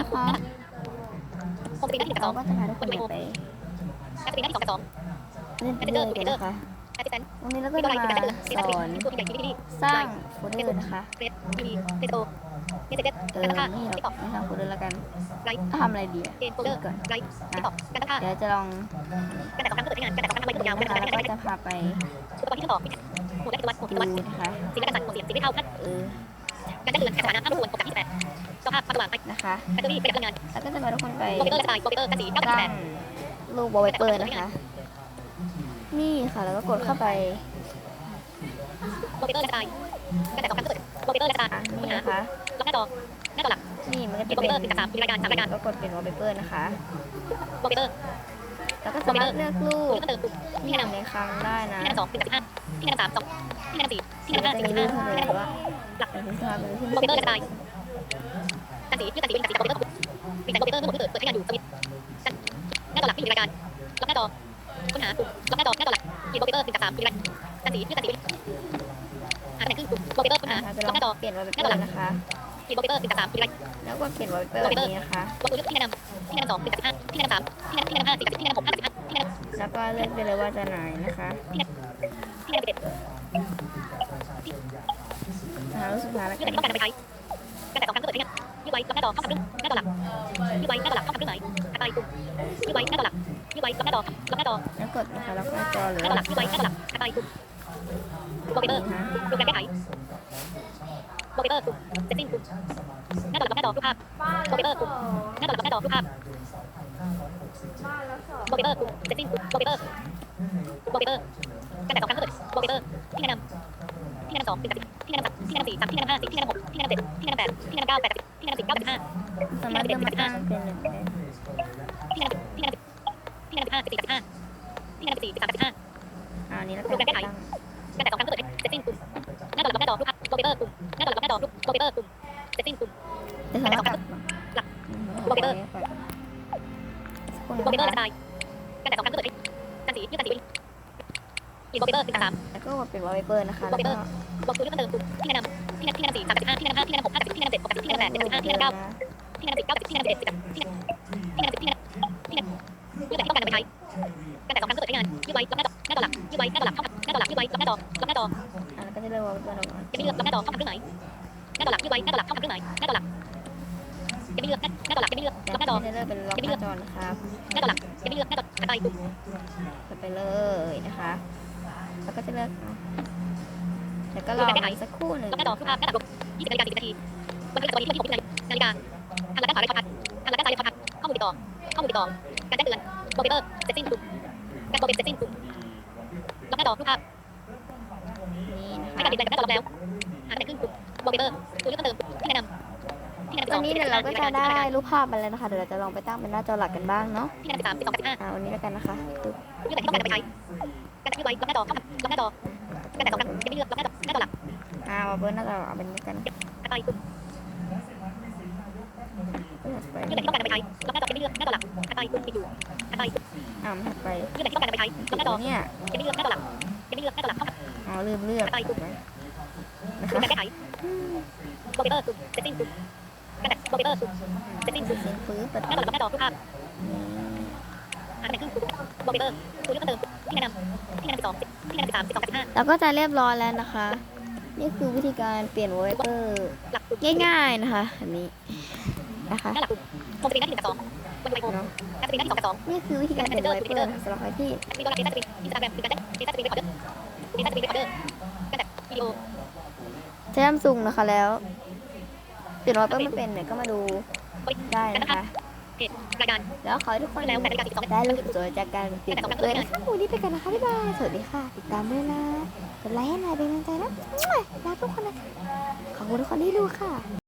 นะคะโฮมสกรีนหน้าที่สเราองก็จะพาทุกคนไปแอปสกรีนหน้าที่สองสองเล่นไปเรื่อยกันนะคะแอสซิสแตนต์วันนี้เราก็มีจะตัวอะไรมาเป็นแอปสอนตัวใหญ่ที่นี่สร้างโฟลเดอร์นะคะเฟสทีเฟสโตเมสเซจเออการตั้งค่านี่เราติ๊กต็อกไม่ทำโฟลเดอร์แล้วกันไลฟ์ทำอะไรดีอะเกมโฟลเดอร์ก่อนไลฟ์ติ๊กต็อกการตั้งค่าเดี๋ยวจะลองการแต่สองครั้งเกิดใช้งานการแต่สองครั้งทำไว้ตัวยาวนะการคะแต่แล้วสองครั้งก็จะพาไปอุปกรณ์ที่ทดสอบหมวดแรกกิจวัตรหมวดกิจวัตรดูนะคะสิ่งแรกการสั่งหมวดเสียงสิ่งไม่เท่าพัดเออ การแจ้งเตือนการสถานะห้ามรบกวนปกติที่แปดสภาพความสว่างไปนะคะแบตเตอรี่ประหยัดพลังงานแล้วก็จะพาทุกคนไปโปรเตอร์และสไตล์โปรเตอร์กันสีเก้าสสิบร้าแปงดลูกบอลไวเปอร์นะคะ นี่ค่ะแล้วก็กดเข้าไปโปรเตอร์และสไตล์การแต่สองครั้งเกิดโปรเตอร์และสไตล์อะค้นี่นหานะคะล็อกหน้าจอหน้าจอหลักนี่มันก็มีจะโปรเป็เตอร์หนึ่งกับสามมีรายการสามรายการก็กดเป็นวอลเปเปอร์นะคะโปรเตอร์แล้วก็สามารถเลือกรูปก็เติมปุ่มที่ที่อแนะยู่นำในครั้งได้นะที่แนะนำสองหนึ่งกับสิบห้า ที่แนะนำสามสองที่แนะนำสี่ที่มันแนะก็นำจะห้ามีสี่รูสิปบห้ห้าเลยที่แนะนำว่าเป็นที่สามเป็นที่โปรเตอร์ที่และสไตล์กันสียืดกันสีเป็นกันสีโปรเตอร์มีแต่โปรเตอร์เมื่อหมดเกิดเปิดใช้งานอยู่สวิตช์หน้าจอหลักที่มีรายการล็อกหน้าจอค้นหาปุ่มล็อกหน้าจอหน้าจอหลักมีโปรเตอร์หนึ่งกับสามมีรายกันสียืดกันสีหาตำแหน่งครึ่งปุ่มโปรเตอร์ค้นหาล็อกหน้าจอเปลี่ยนวอลเปเปอร์นะคะมีโปรเตอร์หนึ่งกับสามมีรายแล้วก็เปลี่ยนวอลเปเปอร์แบบนี้นะคะบล็อกตัวเลือกที่แนะนำที่แนะนำสองหนึ่งกับสิบห้าที่แนะนำสามที่แนะนำห้าสี่กับสิบที่แนะนำหกห้าสิบห้า แล้วก็เลือกได้เลยว่าจะไหนนะคะที่แนะนเจ็ดหารูปสุดท้ายแล้วยืดกัแต่นต้องการนำไปใช้การแต่สองครั้งก็เกิดใช้งานยืดไว้ล็อกหน้าจอเข้ากับเครื่องหน้าจอหลักยืดไว้หน้าจอหลักเข้ากับเครื่องหมายถัดไปปุ่มยืดไว้หน้าจอหลักยืดไว้ล็อกหน้าจอล็อกหน้าจอแล้วกดนะคะแล้วก็จอเลืหน้าจอหลักยืดไว้หน้าจอหลักถัดไปปุ่มโปรเตอร์นะดูการแก้ไขโปรเตอร์ปุ่มเซตติ้งปุ่มหน้าจอหลักหน้าจอรูปภาพโปรเตอร์ปุ่มหน้าจอหลักหน้าจอรูปภาพ โปรเตอร์ปุ่มเซตติ้งปุ่มโปรเตอร์โปรเตอร์การแต่สองครั้งเกิดโปรเตอร์ที่แนะนำที่แนะนำสองเป็นกับที่แนะนำสามที่แนะนำสี่สามที่แนะนำห้าสิบที่แนะนำหกที่แนะนำเจ็ดที่แนะนำแปดที่แนะนำเก้าแปดสิบที่แนะนำสิบเก้าสิบห้าสามารถเลือกมาตั้งเป็นหนึ่งได้ที่แนะนำที่แนะนำที่แนะนำห้าสิบสี่กับห้าที่แนะนำสี่สิบสามสิบห้าอันนี้แล้วกันตั้งการแต่สองครั้งเกิดเซตติ้งปุ่มหน้าจอหลักหน้าจอรูปภาพโปรเตอร์ปุ่มหน้าจอหลักหน้าจอรูปโปรเตอร์ปุ่มเซตติ้งปุ่มจะสามารถ โปเตอร์สไตล์การแต่สองครั้งก็เกิดกันสียืดกันสีมีโปรเตอร์สิบสามแล้วก็มาเป็นวอลเปเปอร์นะคะแล้วก็บล็อกตัวเลือกเติมปุ่มที่แนะนำที่แนะนำที่แนะนำสี่สามสิบห้าที่แนะนำห้าที่แนะนำหกห้าสิบที่แนะนำเจ็ดหกสิบที่แนะนำแปดเจ็ดสิบห้าที่แนะนำเก้าที่แนะนำสิบเก้าสิบที่แนะนำเจ็ดสิบที่แนะนำที่แนะนำที่แนะนำที่แนะนำยืดแต่ที่ต้องการนำไปใช้การแต่สองครั้งก็เกิดใช้งานยืดไว้ล็อกหน้าจอหน้าจอหลักยืดไว้หน้าจอหลักเข้าหน้าจอหลักยืดไว้ล็อกหน้าจอล็อกหน้าจออะแล้วก็จะเลือกวอลเปเปอร์ออกมาจะไม่เลือกล็อกหน้าจอเข้ากับเครื่องหมายหน้าจอหลักยืดไว้หน้าจอหลักเข้ากับเครื่องหมายหน้าจอหลัก ไม่เลือกหน้าจอหลักจะไม่เลือกแต่ล็อกหน้าจอจะเลือกเป็นล็อกหน้าจอนะครับหน้าจอหลักจะไม่เลือกหน้าจอถัดไปปุ่มกดไปเลยนะคะ แล้วก็จะเลือกแล้วก็รอมันสักครู่หนึ่งล็อกหน้าจอรูปภาพหน้าจอลบ20นาฬิกา40นาทีวันพฤหัสบดีที่26นาฬิกาทางด้านขวาเลยพอพัดทางด้านซ้ายเลยพอพัดข้อมูลติดต่อข้อมูลติดต่อการแจ้งเตือนโปรเตอร์เซตติ้งปุ่มการโปรเตอร์เซตติ้งปุ่มล็อกหน้าจอรูปภาพนี่นะให้คะการติดต่อหน้าจอล็อกแล้วหาตำแหน่งครึ่งปุ่มโปรเตอร์ตัวเลือกเติมที่แนะนำที่แนะนำ วันนี้เดี๋ยวเราก็จะได้รูปภาพมาแล้วนะคะ เดี๋ยวเราจะลองไปตั้งเป็นหน้าจอหลักกันบ้างเนาะที่แนะนำ13 12 15อ่าวันนี้แล้วกันนะคะปึ๊บยืดแต่ที่ต้องการนำไปใช้การยืดไว้ล็อกหน้าจอเข้าล็อกหน้าจอการแต่สองครั้งจะไม่เลือกล็อกหน้าจอหน้าจอหลักอ่าวอลเปเปอร์หน้าจอเอาเป็นนี้กันถัดไปปุ่มไปยืดแต่ที่ต้องการนำไปใช้ล็อกหน้าจอจะไม่เลือกหน้าจอหลักถัดไปปุ่มติดอยู่ถัดไปปุ่มอ่าถัดไปยืดแต่ที่ต้องการนำไปใช้ล็อกหน้าจอเนี่ยจะไม่เลือกหน้าจอหลักจะไม่เลือกหน้าจอหลักเข้าอ๋อลืมเลือกไปปุ่มนะปุ่มคะการแก้ไขโปรเตอร์ปุ่มเซตติ้งปุ่ม การแต่โปรเตอร์ปุ่มเซตติ้งปุ่มเสียงปื้อเปิดหน้าจอหลักหน้าจอรูปภาพนี่หาตำแหน่งครึ่งปุ่มโปรเตอร์ตัวเลือกเติมที่แนะนำที่แนะนำสองสิบที่แนะนำสามสิบสองสิบห้าแล้วก็จะเรียบร้อยแล้วนะคะ นี่คือวิธีการเปลี่ยนวอลเปเปอร์หลักปุ่มง่ายๆนะคะ อันนี้นะคะหน้าหลักปุ่มโฮมสกรีนหน้าที่หนึ่งกับสองบนไวโฮมเนาะหน้าสกรีนหน้าที่สองกับสองนี่คือวิธีการเปลี่ยนวอลเปเปอร์นะคะสำหรับใครที่มีตัวหลักเดต้าสกรีนอินสตาแกรมคือการแจ้งเดต้าสกรีนเรคคอร์เดอร์เดต้าสกรีนเรคคอร์เดอร์การแต่วิดีโอใช้ซัมซุงนะคะแล้ว เปลี่ยนวอลเปเปอร์ไม่เป็นเนี่ยก็มาดูบริได้การนะตั้งค่าคะเพจรายการแล้วขอให้ทุกคนแล้วแต่นาฬิกา12ได้รู้สึกสวยจากการเปลี่ยนวอลเปเปอร์นะคะวันนี้ไปกันนะคะบ๊ายบายสวัสดีค่ะ ติดตามด้วยนะกดไลค์ให้หน่อยเป็นกำลังใจนะรักทุกคนนะคะขอบคุณทุกคนที่ดูค่ะ